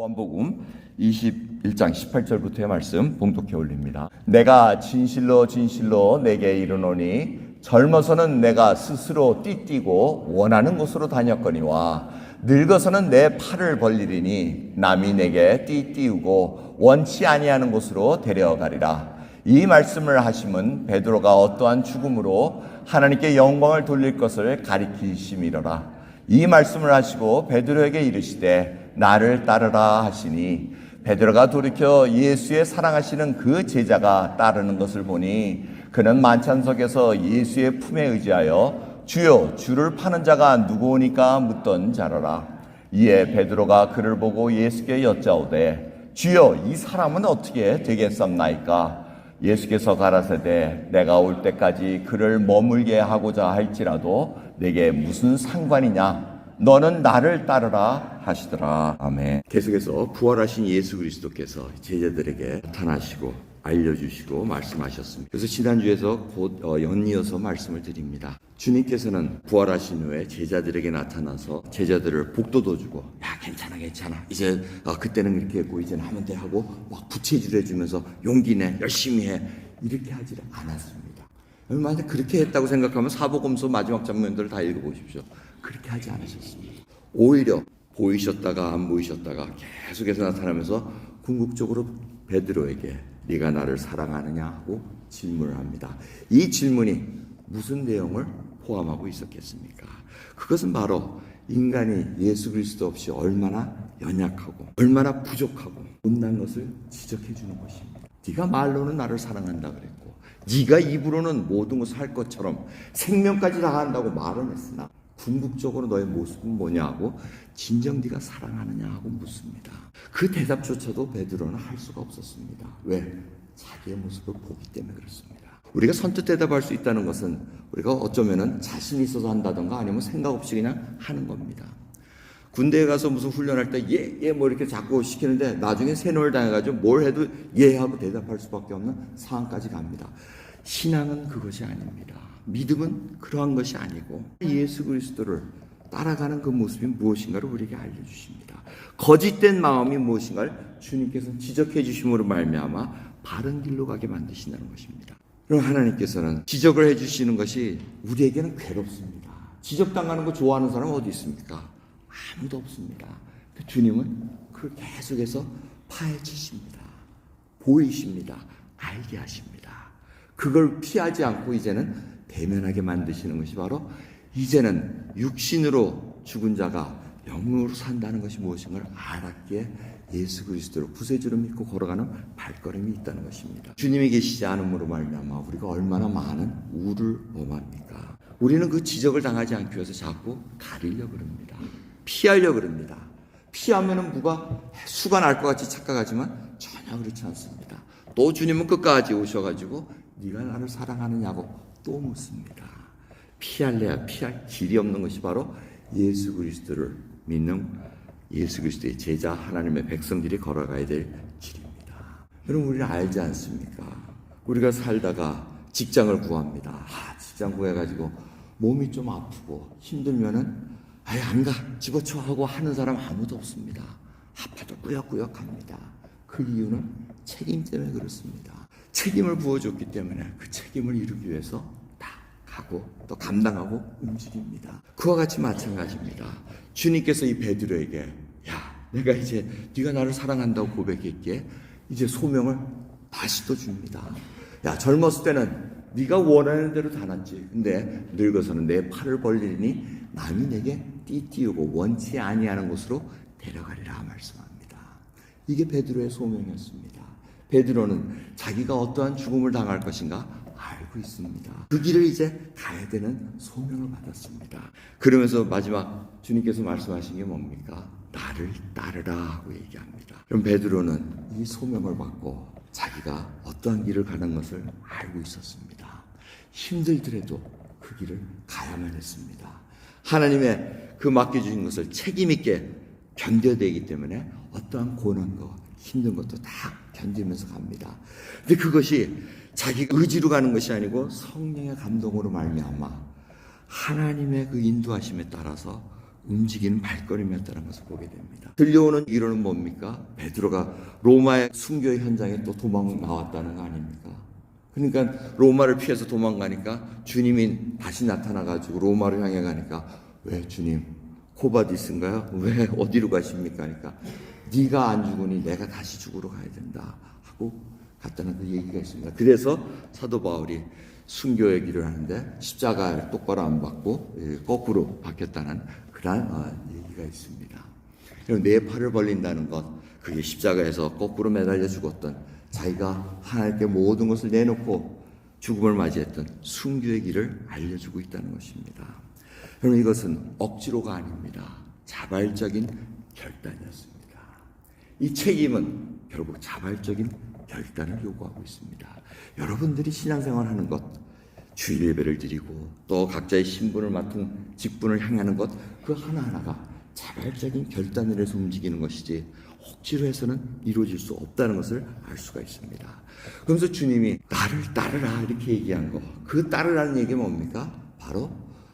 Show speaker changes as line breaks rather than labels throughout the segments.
요한복음 21장 18절부터의 말씀 봉독해 올립니다. 내가 진실로 진실로 내게 이르노니 젊어서는 내가 스스로 띠뛰고 원하는 곳으로 다녔거니와 늙어서는 내 팔을 벌리리니 남이 내게 띠띠우고 원치 아니하는 곳으로 데려가리라. 이 말씀을 하심은 베드로가 어떠한 죽음으로 하나님께 영광을 돌릴 것을 가리키심이로라. 이 말씀을 하시고 베드로에게 이르시되 나를 따르라 하시니 베드로가 돌이켜 예수의 사랑하시는 그 제자가 따르는 것을 보니 그는 만찬석에서 예수의 품에 의지하여 주여 주를 파는 자가 누구오니까 묻던 자라라. 이에 베드로가 그를 보고 예수께 여짜오되 주여 이 사람은 어떻게 되겠습나이까? 예수께서 가라사대 내가 올 때까지 그를 머물게 하고자 할지라도 내게 무슨 상관이냐 너는 나를 따르라 하시더라. 아멘. 계속해서 부활하신 예수 그리스도께서 제자들에게 나타나시고 알려주시고 말씀하셨습니다. 그래서 지난주에서 곧 어, 연이어서 말씀을 드립니다. 주님께서는 부활하신 후에 제자들에게 나타나서 제자들을 복도도 주고 야 괜찮아 괜찮아. 이제 어, 그때는 이렇게 했고 이제는 하면 돼. 하고 막 부채질 해 주면서 용기 내 열심히 해. 이렇게 하지 않았습니다. 만약 그렇게 했다고 생각하면 사복음서 마지막 장면들을 다 읽어보십시오 그렇게 하지 않으셨습니다 오히려 보이셨다가 안 보이셨다가 계속해서 나타나면서 궁극적으로 베드로에게 네가 나를 사랑하느냐 하고 질문을 합니다 이 질문이 무슨 내용을 포함하고 있었겠습니까? 그것은 바로 인간이 예수 그리스도 없이 얼마나 연약하고 얼마나 부족하고 못난 것을 지적해 주는 것입니다. 네가 말로는 나를 사랑한다 그랬고 네가 입으로는 모든 것을 할 것처럼 생명까지 다 한다고 말은 했으나 궁극적으로 너의 모습은 뭐냐고 진정 네가 사랑하느냐 하고 묻습니다. 그 대답조차도 베드로는 할 수가 없었습니다. 왜? 자기의 모습을 보기 때문에 그렇습니다. 우리가 선뜻 대답할 수 있다는 것은 우리가 어쩌면은 자신 있어서 한다던가 아니면 생각 없이 그냥 하는 겁니다. 군대에 가서 무슨 훈련할 때 예, 예, 뭐 이렇게 자꾸 시키는데 나중에 세뇌를 당해가지고 뭘 해도 예 하고 대답할 수밖에 없는 상황까지 갑니다. 신앙은 그것이 아닙니다. 믿음은 그러한 것이 아니고 예수 그리스도를 따라가는 그 모습이 무엇인가를 우리에게 알려주십니다. 거짓된 마음이 무엇인가를 주님께서 지적해 주심으로 말미암아 바른 길로 가게 만드신다는 것입니다. 그럼 하나님께서는 지적을 해주시는 것이 우리에게는 괴롭습니다. 지적당하는 거 좋아하는 사람 어디 있습니까? 아무도 없습니다. 그 주님은 그걸 계속해서 파헤치십니다. 보이십니다. 알게 하십니다. 그걸 피하지 않고 이제는 대면하게 만드시는 것이 바로 이제는 육신으로 죽은 자가 영으로 산다는 것이 무엇인가를 알았기에 예수 그리스도를 구세주로 믿고 걸어가는 발걸음이 있다는 것입니다. 주님이 계시지 않음으로 말미암아 우리가 얼마나 많은 우를 범합니까? 우리는 그 지적을 당하지 않기 위해서 자꾸 가리려 그럽니다. 피하려 그럽니다. 피하면은 뭐가 수가 날 것 같이 착각하지만 전혀 그렇지 않습니다. 또 주님은 끝까지 오셔가지고 네가 나를 사랑하느냐고 또 묻습니다. 피할래야 피할 길이 없는 것이 바로 예수 그리스도를 믿는 예수 그리스도의 제자 하나님의 백성들이 걸어가야 될 길입니다. 여러분 우리는 알지 않습니까? 우리가 살다가 직장을 구합니다. 아, 직장 구해가지고 몸이 좀 아프고 힘들면은 아예 안 가 집어쳐 하고 하는 사람 아무도 없습니다. 아파도 꾸역꾸역합니다. 그 이유는 책임 때문에 그렇습니다. 책임을 부어줬기 때문에 그 책임을 이루기 위해서 다 가고 또 감당하고 움직입니다. 그와 같이 마찬가지입니다. 주님께서 이 베드로에게 야 내가 이제 네가 나를 사랑한다고 고백했기에 이제 소명을 다시 또 줍니다. 야 젊었을 때는 네가 원하는 대로 다났지. 근데 늙어서는 내 팔을 벌리니 남이 내게 띠띠우고 원치 아니하는 곳으로 데려가리라 말씀합니다. 이게 베드로의 소명이었습니다. 베드로는 자기가 어떠한 죽음을 당할 것인가 알고 있습니다. 그 길을 이제 가야 되는 소명을 받았습니다. 그러면서 마지막 주님께서 말씀하신 게 뭡니까? 나를 따르라 하고 얘기합니다. 그럼 베드로는 이 소명을 받고 자기가 어떠한 길을 가는 것을 알고 있었습니다. 힘들더라도 그 길을 가야만 했습니다. 하나님의 그 맡겨주신 것을 책임있게 견뎌야 되기 때문에 어떠한 고난과 힘든 것도 다 견디면서 갑니다. 근데 그것이 자기 의지로 가는 것이 아니고 성령의 감동으로 말미암아 하나님의 그 인도하심에 따라서 움직이는 발걸음이었다는 것을 보게 됩니다. 들려오는 이론은 뭡니까? 베드로가 로마의 순교 현장에 또 도망 나왔다는 거 아닙니까? 그러니까 로마를 피해서 도망가니까 주님이 다시 나타나가지고 로마를 향해 가니까 왜 주님 코바디스인가요? 왜 어디로 가십니까? 그러니까 네가 안 죽으니 내가 다시 죽으러 가야 된다 하고 갔다는 그 얘기가 있습니다. 그래서 사도 바울이 순교의 길을 하는데 십자가를 똑바로 안 받고 예, 거꾸로 박혔다는 그런 어, 얘기가 있습니다. 내 팔을 벌린다는 것, 그게 십자가에서 거꾸로 매달려 죽었던 자기가 하나님께 모든 것을 내놓고 죽음을 맞이했던 순교의 길을 알려주고 있다는 것입니다. 여러분 이것은 억지로가 아닙니다. 자발적인 결단이었습니다. 이 책임은 결국 자발적인 결단을 요구하고 있습니다. 여러분들이 신앙생활 하는 것, 주일 예배를 드리고 또 각자의 신분을 맡은 직분을 향하는 것, 그 하나하나가 자발적인 결단을 해서 움직이는 것이지 억지로 해서는 이루어질 수 없다는 것을 알 수가 있습니다. 그러면서 주님이 나를 따르라 이렇게 얘기한 거, 그 따르라는 얘기가 뭡니까? 바로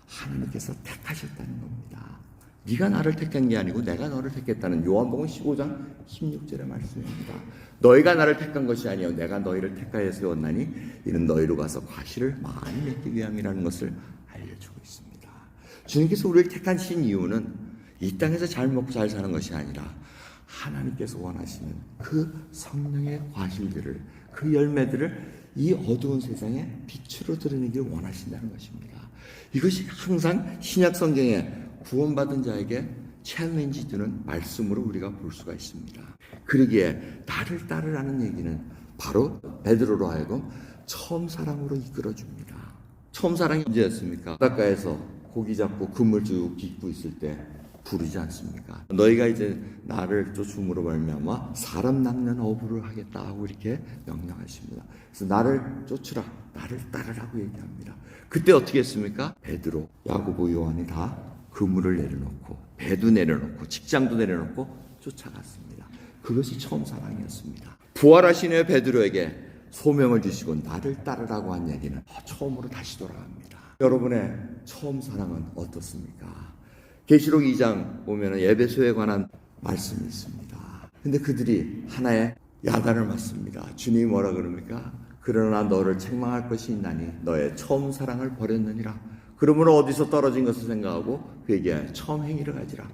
하나님께서 택하셨다는 겁니다. 네가 나를 택한 게 아니고 내가 너를 택했다는 요한복음 15장 16절의 말씀입니다. 너희가 나를 택한 것이 아니요 내가 너희를 택하여 세웠나니 이는 너희로 가서 과실을 많이 맺기 위함이라는 것을 알려주고 있습니다. 주님께서 우리를 택하신 이유는 이 땅에서 잘 먹고 잘 사는 것이 아니라 하나님께서 원하시는 그 성령의 과실들을 그 열매들을 이 어두운 세상에 빛으로 드러내기를 원하신다는 것입니다. 이것이 항상 신약 성경에 구원받은 자에게 챌린지 주는 말씀으로 우리가 볼 수가 있습니다. 그러기에 나를 따르라는 얘기는 바로 베드로로 하여금 처음 사랑으로 이끌어 줍니다. 처음 사랑이 언제였습니까? 바닷가에서 고기 잡고 그물 쭉 깃고 있을 때 부르지 않습니까? 너희가 이제 나를 쫓음으로 말미암아 사람 낚는 어부를 하겠다 하고 이렇게 명령하십니다. 그래서 나를 쫓으라, 나를 따르라고 얘기합니다. 그때 어떻게 했습니까? 베드로, 야고보, 요한이 다 그물을 내려놓고 배도 내려놓고 직장도 내려놓고 쫓아갔습니다. 그것이 처음 사랑이었습니다. 부활하신 후에 베드로에게 소명을 주시고 나를 따르라고 한 얘기는 처음으로 다시 돌아갑니다. 여러분의 처음 사랑은 어떻습니까? 계시록 2장 보면 예배소에 관한 말씀이 있습니다. 근데 그들이 하나의 야단을 맞습니다. 주님이 뭐라 그럽니까? 그러나 너를 책망할 것이 있나니 너의 처음 사랑을 버렸느니라. 그러므로 어디서 떨어진 것을 생각하고 회개하여 처음 행위를 가지라.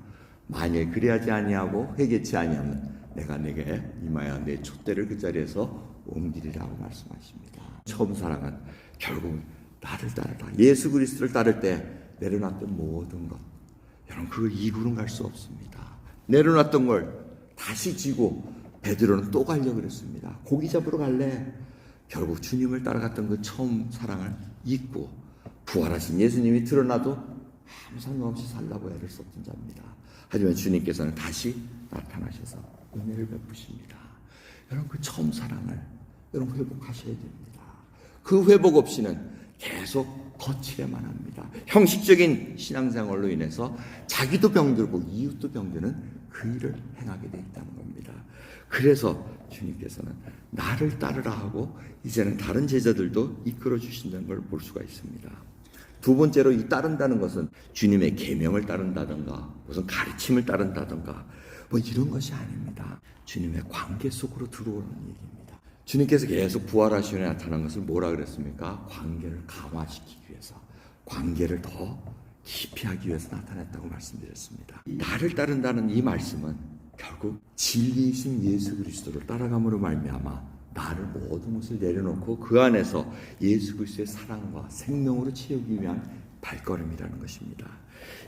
만일 그리하지 아니하고 회개치 아니하면 내가 내게 임하여 내 촛대를 그 자리에서 옮기리라고 말씀하십니다. 처음 사랑은 결국 나를 따르라. 예수 그리스도를 따를 때 내려놨던 모든 것. 여러분 그걸 이구는 갈 수 없습니다. 내려놨던 걸 다시 지고 베드로는 또 가려고 그랬습니다. 고기 잡으러 갈래. 결국 주님을 따라갔던 그 처음 사랑을 잊고 부활하신 예수님이 드러나도 아무 상관없이 살라고 애를 썼던 자입니다. 하지만 주님께서는 다시 나타나셔서 은혜를 베푸십니다. 여러분 그 처음 사랑을 여러분 회복하셔야 됩니다. 그 회복 없이는 계속 거칠에만 합니다. 형식적인 신앙생활로 인해서 자기도 병들고 이웃도 병드는 그 일을 행하게 돼 있다는 겁니다. 그래서 주님께서는 나를 따르라 하고 이제는 다른 제자들도 이끌어 주신다는 걸 볼 수가 있습니다. 두 번째로 이 따른다는 것은 주님의 계명을 따른다든가 무슨 가르침을 따른다든가 뭐 이런 것이 아닙니다. 주님의 관계 속으로 들어오는 얘기입니다. 주님께서 계속 부활하시에 나타난 것을 뭐라 그랬습니까? 관계를 강화시키기 위해서, 관계를 더 깊이 하기 위해서 나타났다고 말씀드렸습니다. 나를 따른다는 이 말씀은 결국 진리이신 예수 그리스도를 따라감으로 말미암아 나를 모든 것을 내려놓고 그 안에서 예수 그리스도의 사랑과 생명으로 채우기 위한 발걸음이라는 것입니다.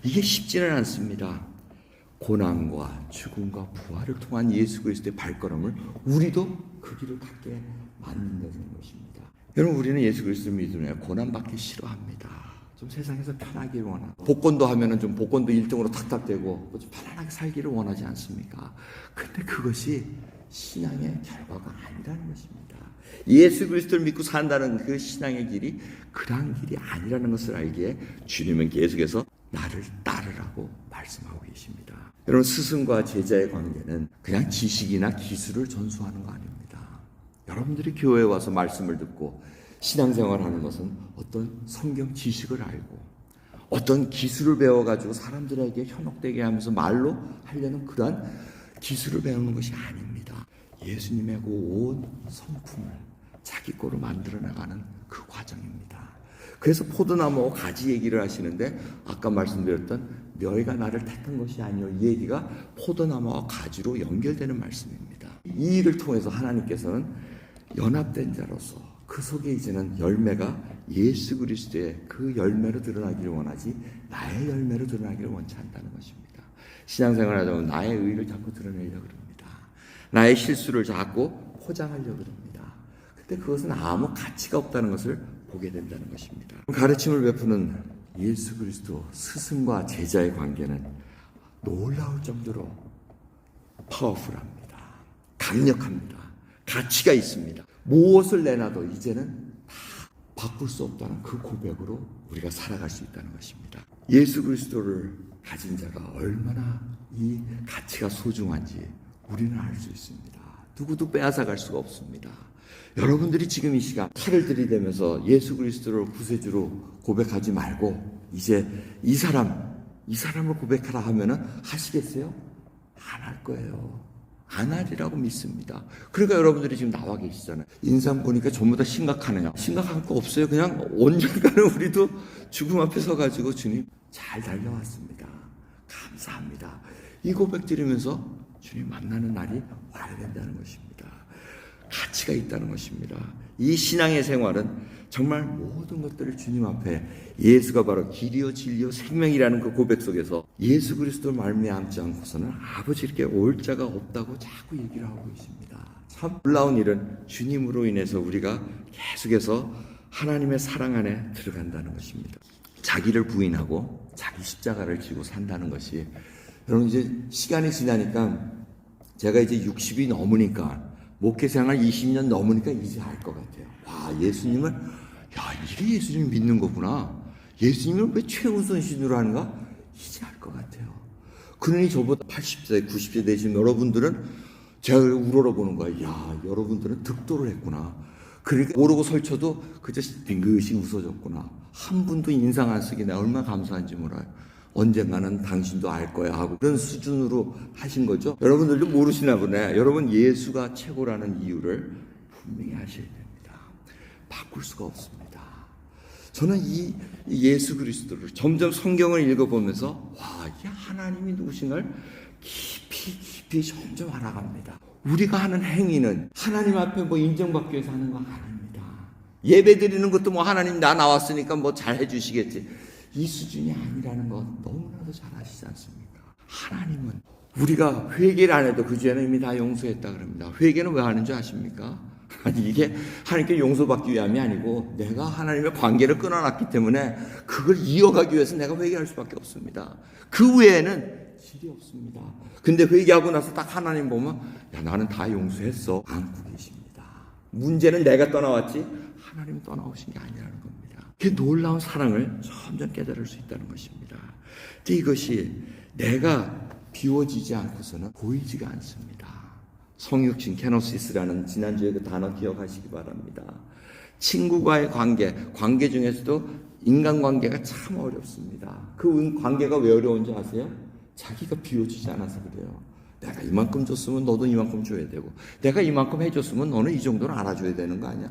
이게 쉽지는 않습니다. 고난과 죽음과 부활을 통한 예수 그리스도의 발걸음을 우리도 그 길을 걷게 만든다는 것입니다. 여러분 우리는 예수 그리스도 믿으면 고난 받기 싫어합니다. 좀 세상에서 편하게 원하고 복권도 하면은 좀 복권도 1등으로 탁탁되고 좀 편안하게 살기를 원하지 않습니까? 근데 그것이 신앙의 결과가 아니라는 것입니다. 예수 그리스도를 믿고 산다는 그 신앙의 길이 그러한 길이 아니라는 것을 알기에 주님은 계속해서 나를 따르라고 말씀하고 계십니다. 여러분 스승과 제자의 관계는 그냥 지식이나 기술을 전수하는 거 아닙니다. 여러분들이 교회에 와서 말씀을 듣고 신앙생활하는 것은 어떤 성경 지식을 알고 어떤 기술을 배워가지고 사람들에게 현혹되게 하면서 말로 하려는 그러한 기술을 배우는 것이 아닙니다. 예수님의 그 온 성품을 자기 거로 만들어 나가는 그 과정입니다. 그래서 포도나무와 가지 얘기를 하시는데 아까 말씀드렸던 너희가 나를 택한 것이 아니요 이 얘기가 포도나무와 가지로 연결되는 말씀입니다. 이 일을 통해서 하나님께서는 연합된 자로서 그 속에 이제는 열매가 예수 그리스도의 그 열매로 드러나기를 원하지 나의 열매로 드러나기를 원치 않다는 것입니다. 신앙생활 하다 보면 나의 의를 자꾸 드러내려고 그럽니다. 나의 실수를 자꾸 포장하려고 그럽니다. 근데 그것은 아무 가치가 없다는 것을 보게 된다는 것입니다. 가르침을 베푸는 예수 그리스도 스승과 제자의 관계는 놀라울 정도로 파워풀합니다. 강력합니다. 가치가 있습니다. 무엇을 내놔도 이제는 다 바꿀 수 없다는 그 고백으로 우리가 살아갈 수 있다는 것입니다. 예수 그리스도를 가진 자가 얼마나 이 가치가 소중한지 우리는 알 수 있습니다. 누구도 빼앗아갈 수가 없습니다. 여러분들이 지금 이 시간 칼을 들이대면서 예수 그리스도를 구세주로 고백하지 말고 이제 이 사람 이 사람을 고백하라 하면은 하시겠어요? 안 할 거예요. 안 하리라고 믿습니다. 그러니까 여러분들이 지금 나와 계시잖아요. 인상 보니까 전부 다 심각하네요. 심각한 거 없어요. 그냥 언젠가는 우리도 죽음 앞에 서가지고 주님 잘 달려왔습니다. 감사합니다. 이 고백 드리면서 주님 만나는 날이 와야 된다는 것입니다. 가치가 있다는 것입니다. 이 신앙의 생활은 정말 모든 것들을 주님 앞에 예수가 바로 길이요 진리요 생명이라는 그 고백 속에서 예수 그리스도를 말미암지 않고서는 아버지께 올 자가 없다고 자꾸 얘기를 하고 있습니다. 참 놀라운 일은 주님으로 인해서 우리가 계속해서 하나님의 사랑 안에 들어간다는 것입니다. 자기를 부인하고 자기 십자가를 지고 산다는 것이 여러분 이제 시간이 지나니까 제가 이제 60이 넘으니까 목회 생활 20년 넘으니까 이제 알 것 같아요. 와, 예수님을, 야, 이래 예수님 믿는 거구나. 예수님을 왜 최우선순위로 하는가? 이제 알 것 같아요. 그러니 저보다 80세, 90세 되신 여러분들은 제가 우러러보는 거야. 야, 여러분들은 득도를 했구나. 그러니까 모르고 설쳐도 그저 빙긋이 웃어줬구나. 한 분도 인상 안 쓰기 내가 얼마나 감사한지 몰라요. 언젠가는 당신도 알 거야 하고 그런 수준으로 하신 거죠. 여러분들도 모르시나 보네. 여러분 예수가 최고라는 이유를 분명히 하셔야 됩니다. 바꿀 수가 없습니다. 저는 이 예수 그리스도를 점점 성경을 읽어보면서 와, 이 하나님이 누구신가를 깊이 깊이 점점 알아갑니다. 우리가 하는 행위는 하나님 앞에 뭐 인정받기 위해서 하는 거 아닙니다. 예배 드리는 것도 뭐 하나님 나 나왔으니까 뭐 잘 해주시겠지. 이 수준이 아니라는 것 너무나도 잘 아시지 않습니까? 하나님은 우리가 회개를 안 해도 그 죄는 이미 다 용서했다 그럽니다. 회개는 왜 하는 줄 아십니까? 아니 이게 하나님께 용서받기 위함이 아니고 내가 하나님의 관계를 끊어놨기 때문에 그걸 이어가기 위해서 내가 회개할 수밖에 없습니다. 그 외에는 길이 없습니다. 근데 회개하고 나서 딱 하나님 보면 야 나는 다 용서했어 안고 계십니다. 문제는 내가 떠나왔지 하나님 떠나오신 게 아니라는. 그 놀라운 사랑을 점점 깨달을 수 있다는 것입니다. 이것이 내가 비워지지 않고서는 보이지가 않습니다. 성육신 케노시스라는 지난주에 그 단어 기억하시기 바랍니다. 친구와의 관계, 관계 중에서도 인간관계가 참 어렵습니다. 그 관계가 왜 어려운지 아세요? 자기가 비워지지 않아서 그래요. 내가 이만큼 줬으면 너도 이만큼 줘야 되고, 내가 이만큼 해줬으면 너는 이 정도는 알아줘야 되는 거 아니야?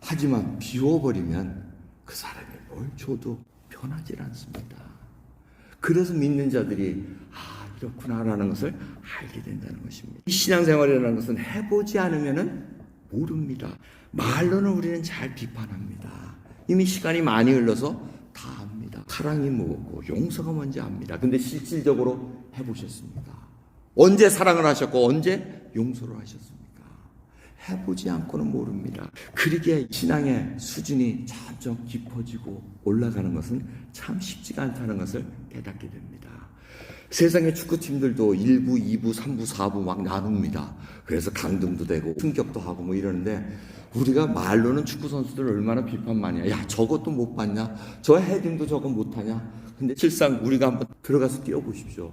하지만 비워버리면 그 사람이 뭘 줘도 변하지 않습니다. 그래서 믿는 자들이 아 이렇구나라는 것을 알게 된다는 것입니다. 이 신앙생활이라는 것은 해보지 않으면은 모릅니다. 말로는 우리는 잘 비판합니다. 이미 시간이 많이 흘러서 다 압니다. 사랑이 뭐고 용서가 뭔지 압니다. 근데 실질적으로 해보셨습니까? 언제 사랑을 하셨고 언제 용서를 하셨습니까? 해보지 않고는 모릅니다. 그러기에 신앙의 수준이 점점 깊어지고 올라가는 것은 참 쉽지가 않다는 것을 깨닫게 됩니다. 세상의 축구팀들도 1부, 2부, 3부, 4부 막 나눕니다. 그래서 강등도 되고 승격도 하고 뭐 이러는데 우리가 말로는 축구 선수들 얼마나 비판 많이 해. 야, 저것도 못 봤냐? 저 헤딩도 저거 못 하냐? 근데 실상 우리가 한번 들어가서 뛰어보십시오.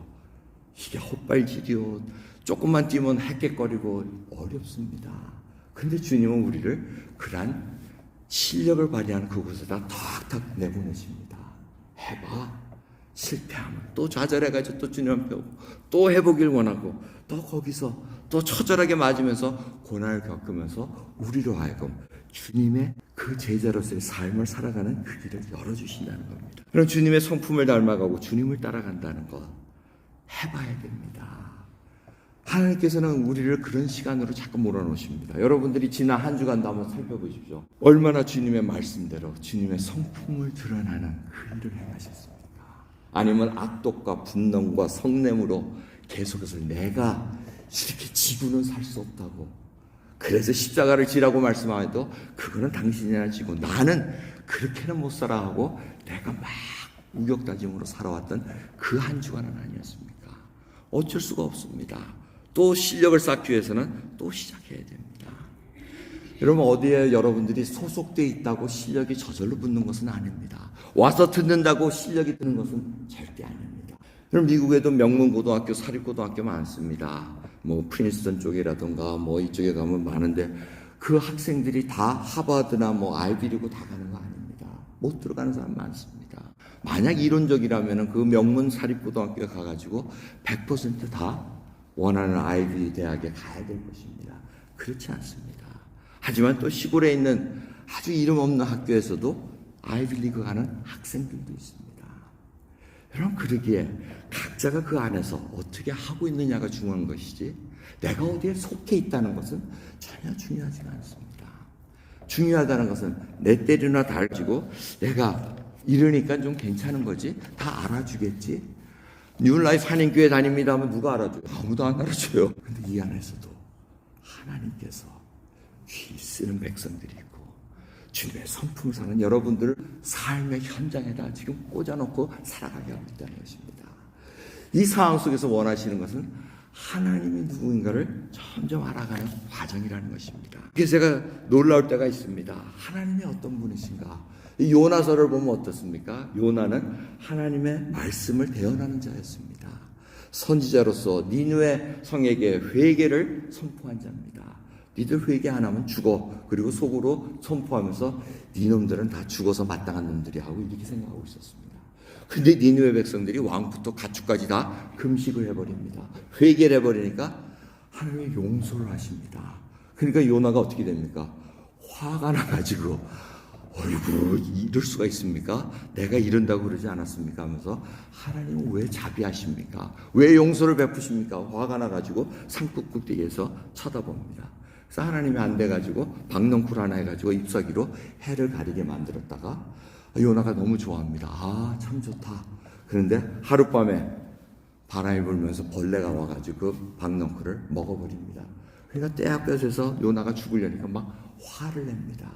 이게 헛발질이요. 조금만 뛰면 헥헥거리고 어렵습니다. 근데 주님은 우리를 그러한 실력을 발휘하는 그곳에다 탁탁 내보내십니다. 해봐. 실패하면 또 좌절해가지고 또 주님 앞에 오고 또 해보길 원하고 또 거기서 또 처절하게 맞으면서 고난을 겪으면서 우리로 하여금 주님의 그 제자로서의 삶을 살아가는 그 길을 열어주신다는 겁니다. 그럼 주님의 성품을 닮아가고 주님을 따라간다는 것 해봐야 됩니다. 하나님께서는 우리를 그런 시간으로 자꾸 몰아놓으십니다. 여러분들이 지난 한 주간도 한번 살펴보십시오. 얼마나 주님의 말씀대로 주님의 성품을 드러나는 그 일을 행하셨습니까? 아니면 악독과 분노과 성냄으로 계속해서 내가 이렇게 지고는 살 수 없다고. 그래서 십자가를 지라고 말씀하여도 그거는 당신이나 지고 나는 그렇게는 못 살아 하고 내가 막 우격다짐으로 살아왔던 그 한 주간은 아니었습니까? 어쩔 수가 없습니다. 또 실력을 쌓기 위해서는 또 시작해야 됩니다. 여러분 어디에 여러분들이 소속돼 있다고 실력이 저절로 붙는 것은 아닙니다. 와서 듣는다고 실력이 드는 것은 절대 아닙니다. 그럼 미국에도 명문 고등학교, 사립 고등학교 많습니다. 뭐 프린스턴 쪽이라든가 뭐 이쪽에 가면 많은데 그 학생들이 다 하버드나 뭐 아이비리고 다 가는 거 아닙니다. 못 들어가는 사람 많습니다. 만약 이론적이라면 그 명문 사립 고등학교에 가가지고 100%다 원하는 아이비 대학에 가야 될 것입니다. 그렇지 않습니다. 하지만 또 시골에 있는 아주 이름 없는 학교에서도 아이빌리그 가는 학생들도 있습니다. 여러분 그러기에 각자가 그 안에서 어떻게 하고 있느냐가 중요한 것이지 내가 어디에 속해 있다는 것은 전혀 중요하지가 않습니다. 중요하다는 것은 내 때리나 달지고 내가 이러니까 좀 괜찮은 거지 다 알아주겠지 뉴라이프 한인교회 다닙니다 하면 누가 알아줘요? 아무도 안 알아줘요. 근데 이 안에서도 하나님께서 귀 쓰는 백성들이 있고 주님의 성품을 사는 여러분들을 삶의 현장에다 지금 꽂아놓고 살아가게 하고 있다는 것입니다. 이 상황 속에서 원하시는 것은 하나님이 누구인가를 점점 알아가는 과정이라는 것입니다. 그래서 제가 놀라울 때가 있습니다. 하나님이 어떤 분이신가? 이 요나서를 보면 어떻습니까? 요나는 하나님의 말씀을 대언하는 자였습니다. 선지자로서 니누의 성에게 회개를 선포한 자입니다. 니들 회개 안 하면 죽어. 그리고 속으로 선포하면서 니놈들은 다 죽어서 마땅한 놈들이 하고 이렇게 생각하고 있었습니다. 근데 니누의 백성들이 왕부터 가축까지 다 금식을 해버립니다. 회개를 해버리니까 하나님이 용서를 하십니다. 그러니까 요나가 어떻게 됩니까? 화가 나가지고 어이구 이럴 수가 있습니까? 내가 이런다고 그러지 않았습니까? 하면서 하나님은 왜 자비하십니까? 왜 용서를 베푸십니까? 화가 나가지고 산꾹꾹대기해서 쳐다봅니다. 그래서 하나님이 안 돼가지고 박넝쿨 하나 해가지고 잎사귀로 해를 가리게 만들었다가 요나가 너무 좋아합니다. 아 참 좋다. 그런데 하룻밤에 바람이 불면서 벌레가 와가지고 그 박넝쿨을 먹어버립니다. 그러니까 떼약볕에서 요나가 죽으려니까 막 화를 냅니다.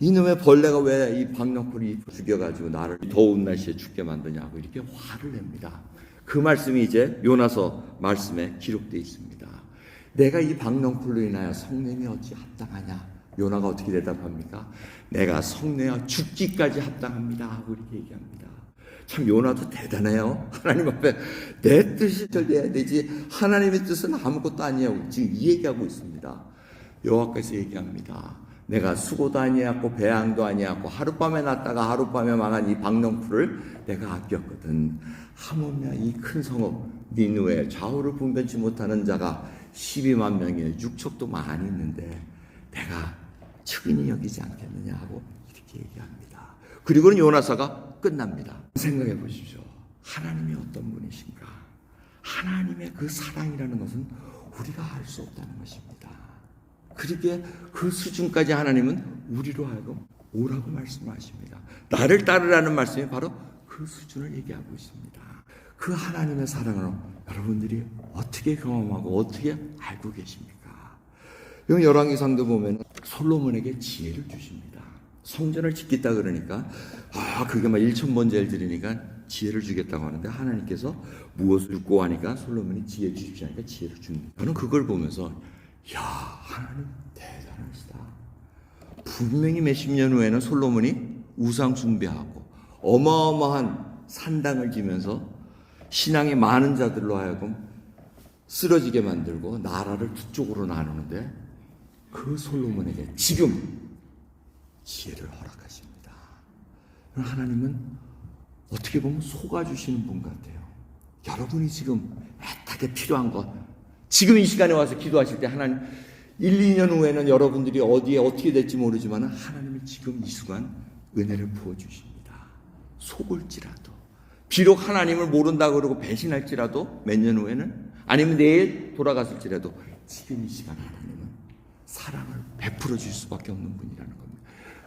이놈의 벌레가 왜 이 박넝쿨이 죽여가지고 나를 더운 날씨에 죽게 만드냐고 이렇게 화를 냅니다. 그 말씀이 이제 요나서 말씀에 기록되어 있습니다. 내가 이 박넝쿨로 인하여 성냄이 어찌 합당하냐? 요나가 어떻게 대답합니까? 내가 성내어 죽기까지 합당합니다. 하고 이렇게 얘기합니다. 참 요나도 대단해요. 하나님 앞에 내 뜻이 절대해야 되지. 하나님의 뜻은 아무것도 아니에요. 지금 이 얘기하고 있습니다. 여호와께서 얘기합니다. 내가 수고도 아니었고 배양도 아니었고 하룻밤에 났다가 하룻밤에 망한 이 박넝쿨을 내가 아꼈거든. 하물며 이큰 성읍 니누에 좌우를 분변치 못하는 자가 12만 명의 육척도 많이 있는데 내가 측은히 여기지 않겠느냐 하고 이렇게 얘기합니다. 그리고는 요나사가 끝납니다. 생각해 보십시오. 하나님이 어떤 분이신가? 하나님의 그 사랑이라는 것은 우리가 알 수 없다는 것입니다. 그렇게 그 수준까지 하나님은 우리로 하여금 오라고 말씀하십니다. 나를 따르라는 말씀이 바로 그 수준을 얘기하고 있습니다. 그 하나님의 사랑을 여러분들이 어떻게 경험하고 어떻게 알고 계십니까? 이 열왕기상도 보면 솔로몬에게 지혜를 주십니다. 성전을 짓겠다 그러니까 아 그게 막 1천 번제를 드리니까 지혜를 주겠다고 하는데 하나님께서 무엇을 줍고 하니까 솔로몬이 지혜 주십시오 하니까 지혜를 줍니다. 저는 그걸 보면서 야 하나님 대단하시다. 분명히 몇십 년 후에는 솔로몬이 우상 숭배하고 어마어마한 산당을 지면서 신앙의 많은 자들로 하여금 쓰러지게 만들고 나라를 두 쪽으로 나누는데 그 솔로몬에게 지금 지혜를 허락하십니다. 하나님은 어떻게 보면 속아주시는 분 같아요. 여러분이 지금 애타게 필요한 것, 지금 이 시간에 와서 기도하실 때 하나님, 1, 2년 후에는 여러분들이 어디에 어떻게 될지 모르지만 하나님이 지금 이 순간 은혜를 부어주십니다. 속을지라도. 비록 하나님을 모른다 그러고 배신할지라도 몇 년 후에는 아니면 내일 돌아갔을지라도 지금 이 시간 하나님은 사랑을 베풀어 줄 수밖에 없는 분이라는 겁니다.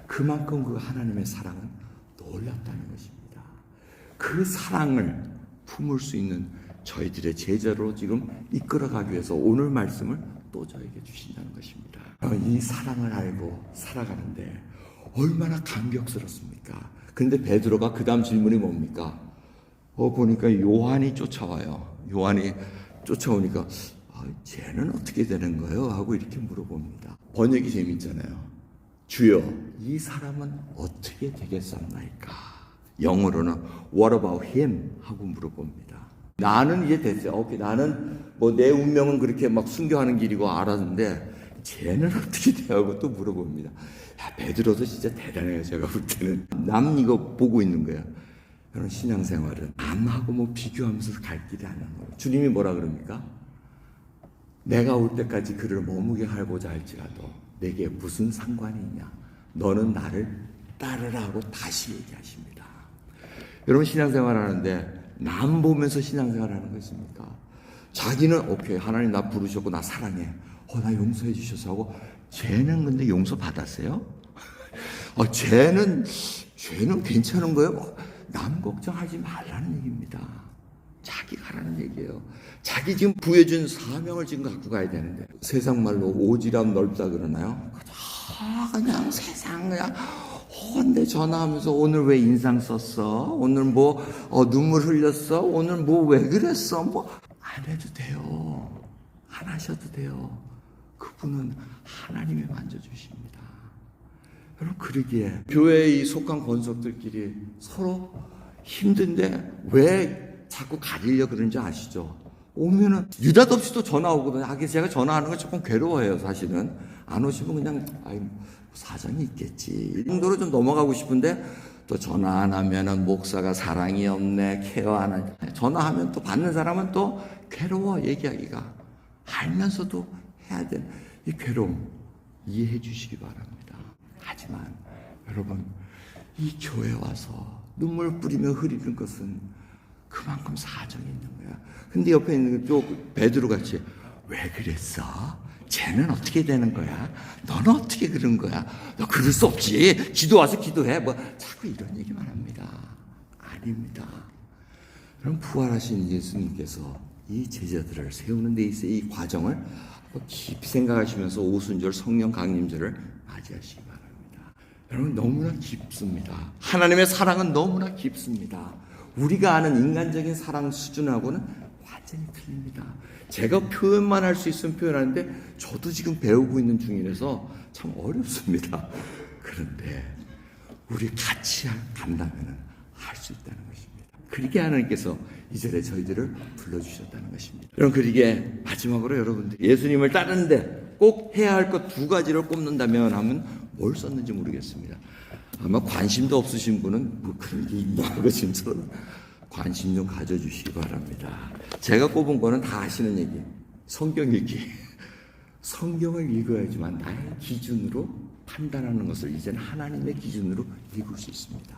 그만큼 그 하나님의 사랑은 놀랍다는 것입니다. 그 사랑을 품을 수 있는 저희들의 제자로 지금 이끌어가기 위해서 오늘 말씀을 또 저에게 주신다는 것입니다. 이 사랑을 알고 살아가는데 얼마나 감격스럽습니까? 근데 베드로가 그 다음 질문이 뭡니까? 어, 보니까 요한이 쫓아와요. 요한이 쫓아오니까, 아, 쟤는 어떻게 되는 거예요? 하고 이렇게 물어봅니다. 번역이 재밌잖아요. 주여, 이 사람은 어떻게 되겠습니까? 영어로는 What about him? 하고 물어봅니다. 나는 이제 됐어요. 오케이, 나는 뭐 내 운명은 그렇게 막 순교하는 길이고 알았는데 쟤는 어떻게 돼요? 하고 또 물어봅니다. 야, 베드로도 진짜 대단해요. 제가 볼 때는. 남 이거 보고 있는 거예요. 여러분 신앙생활은 남하고 뭐 비교하면서 갈 길이 아닌 거예요. 주님이 뭐라 그럽니까? 내가 올 때까지 그를 머무게 하고자 할지라도 내게 무슨 상관이 있냐? 너는 나를 따르라 하고 다시 얘기하십니다. 여러분 신앙생활 하는데 남 보면서 신앙생활 하는 거 있습니까? 자기는 오케이 하나님 나 부르셨고 나 사랑해. 어 나 용서해 주셔서 하고 쟤는 근데 용서 받았어요? 어 쟤는 쟤는 괜찮은 거예요? 뭐, 남 걱정하지 말라는 얘기입니다. 자기가 하라는 얘기예요. 자기 지금 부여준 사명을 지금 갖고 가야 되는데 세상 말로 오지랖 넓다 그러나요? 다 그냥 세상 그냥 혼내 전화하면서 오늘 왜 인상 썼어? 오늘 뭐 어, 눈물 흘렸어? 오늘 뭐 왜 그랬어? 뭐 안 해도 돼요. 안 하셔도 돼요. 그분은 하나님이 만져주십니다. 여러분 그러기에 교회에 속한 권속들끼리 서로 힘든데 왜 자꾸 가리려 그런지 아시죠? 오면은 유닷없이도 전화 오거든요. 아, 그래서 제가 전화하는 거 조금 괴로워해요, 사실은. 안 오시면 그냥 아이 사정이 있겠지. 이 정도로 좀 넘어가고 싶은데 또 전화 안 하면은 목사가 사랑이 없네, 케어 안 하네. 전화하면 또 받는 사람은 또 괴로워 얘기하기가 알면서도 해야 되는 이 괴로움 이해해 주시기 바랍니다. 하지만 여러분 이 교회 와서 눈물 뿌리며 흐리는 것은 그만큼 사정이 있는 거야. 근데 옆에 있는 또 베드로 같이 왜 그랬어? 쟤는 어떻게 되는 거야? 너는 어떻게 그런 거야? 너 그럴 수 없지. 기도 와서 기도해. 뭐 자꾸 이런 얘기만 합니다. 아닙니다. 그럼 부활하신 예수님께서 이 제자들을 세우는 데 있어 이 과정을 깊이 생각하시면서 오순절 성령 강림절을 맞이하시기 바랍니다. 여러분 너무나 깊습니다. 하나님의 사랑은 너무나 깊습니다. 우리가 아는 인간적인 사랑 수준하고는 완전히 틀립니다. 제가 표현만 할 수 있으면 표현하는데 저도 지금 배우고 있는 중이라서 참 어렵습니다. 그런데 우리 같이 간다면 할 수 있다는 것입니다. 그러게 하나님께서 이절에 저희들을 불러주셨다는 것입니다. 여러분 그러게 마지막으로 여러분들 예수님을 따르는데 꼭 해야 할 것 두 가지를 꼽는다면 하면 뭘 썼는지 모르겠습니다. 아마 관심도 없으신 분은 뭐 그런 게 있나 하고 지금 서로 관심 좀 가져주시기 바랍니다. 제가 꼽은 거는 다 아시는 얘기. 성경 읽기. 성경을 읽어야지만 나의 기준으로 판단하는 것을 이제는 하나님의 기준으로 읽을 수 있습니다.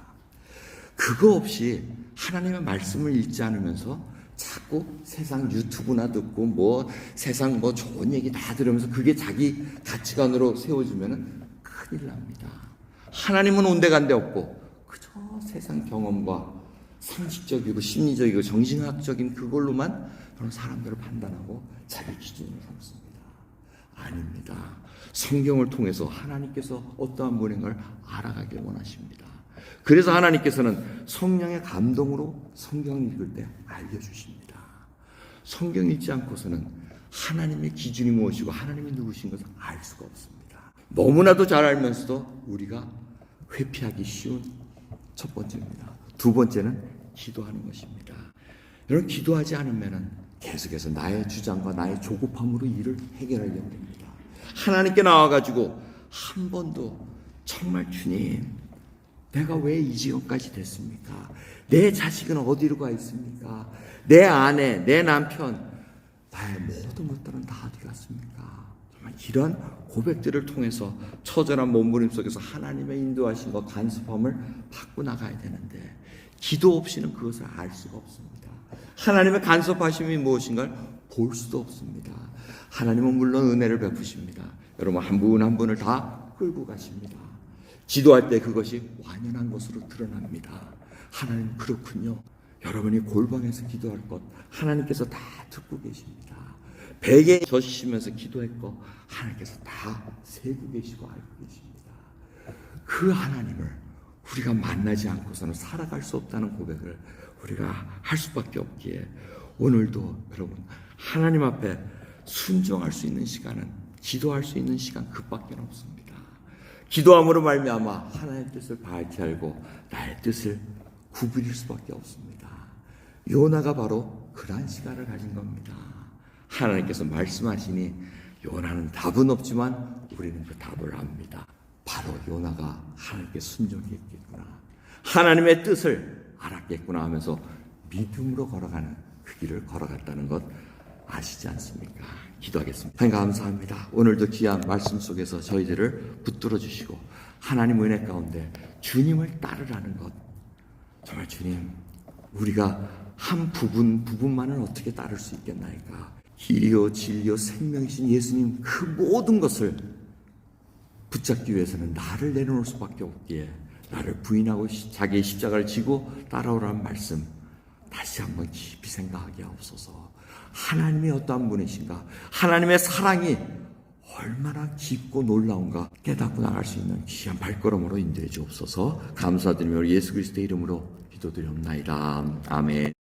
그거 없이 하나님의 말씀을 읽지 않으면서 자꾸 세상 유튜브나 듣고 뭐 세상 뭐 좋은 얘기 다 들으면서 그게 자기 가치관으로 세워지면 큰일 납니다. 하나님은 온데간데 없고 그저 세상 경험과 상식적이고 심리적이고 정신학적인 그걸로만 그런 사람들을 판단하고 자기 기준으로 삼습니다. 아닙니다. 성경을 통해서 하나님께서 어떠한 분인가를 알아가길 원하십니다. 그래서 하나님께서는 성령의 감동으로 성경 읽을 때 알려주십니다. 성경 읽지 않고서는 하나님의 기준이 무엇이고 하나님이 누구신 것을 알 수가 없습니다. 너무나도 잘 알면서도 우리가 회피하기 쉬운 첫 번째입니다. 두 번째는 기도하는 것입니다. 여러분 기도하지 않으면은 계속해서 나의 주장과 나의 조급함으로 일을 해결하려고 합니다. 하나님께 나와가지고 한 번도 정말 주님 내가 왜 이 지경까지 됐습니까? 내 자식은 어디로 가 있습니까? 내 아내, 내 남편, 나의 모든 것들은 다 어디 갔습니까? 이런 고백들을 통해서 처절한 몸부림 속에서 하나님의 인도하신 것 간섭함을 받고 나가야 되는데 기도 없이는 그것을 알 수가 없습니다. 하나님의 간섭하심이 무엇인가를 볼 수도 없습니다. 하나님은 물론 은혜를 베푸십니다. 여러분 한 분한 분을 다 끌고 가십니다. 기도할 때 그것이 완연한 것으로 드러납니다. 하나님 그렇군요. 여러분이 골방에서 기도할 것 하나님께서 다 듣고 계십니다. 베개에 젖으시면서 기도할 것 하나님께서 다 세고 계시고 알고 계십니다. 그 하나님을 우리가 만나지 않고서는 살아갈 수 없다는 고백을 우리가 할 수밖에 없기에 오늘도 여러분 하나님 앞에 순종할 수 있는 시간은 기도할 수 있는 시간 그밖에 없습니다. 기도함으로 말미암아 하나님의 뜻을 밝히 알고 나의 뜻을 구부릴 수밖에 없습니다. 요나가 바로 그러한 시간을 가진 겁니다. 하나님께서 말씀하시니 요나는 답은 없지만 우리는 그 답을 압니다. 바로 요나가 하나님께 순종했겠구나. 하나님의 뜻을 알았겠구나 하면서 믿음으로 걸어가는 그 길을 걸어갔다는 것 아시지 않습니까? 기도하겠습니다. 하나님 감사합니다. 오늘도 귀한 말씀 속에서 저희들을 붙들어 주시고 하나님 은혜 가운데 주님을 따르라는 것 정말 주님 우리가 한 부분 부분만은 어떻게 따를 수 있겠나이까? 길이요 진리요 생명이신 예수님 그 모든 것을 붙잡기 위해서는 나를 내려놓을 수밖에 없기에 나를 부인하고 시- 자기의 십자가를 지고 따라오라는 말씀 다시 한번 깊이 생각하게 하옵소서. 하나님이 어떠한 분이신가? 하나님의 사랑이 얼마나 깊고 놀라운가 깨닫고 나갈 수 있는 귀한 발걸음으로 인도해 주옵소서. 감사드리며 예수 그리스도의 이름으로 기도드리옵나이다. 아멘.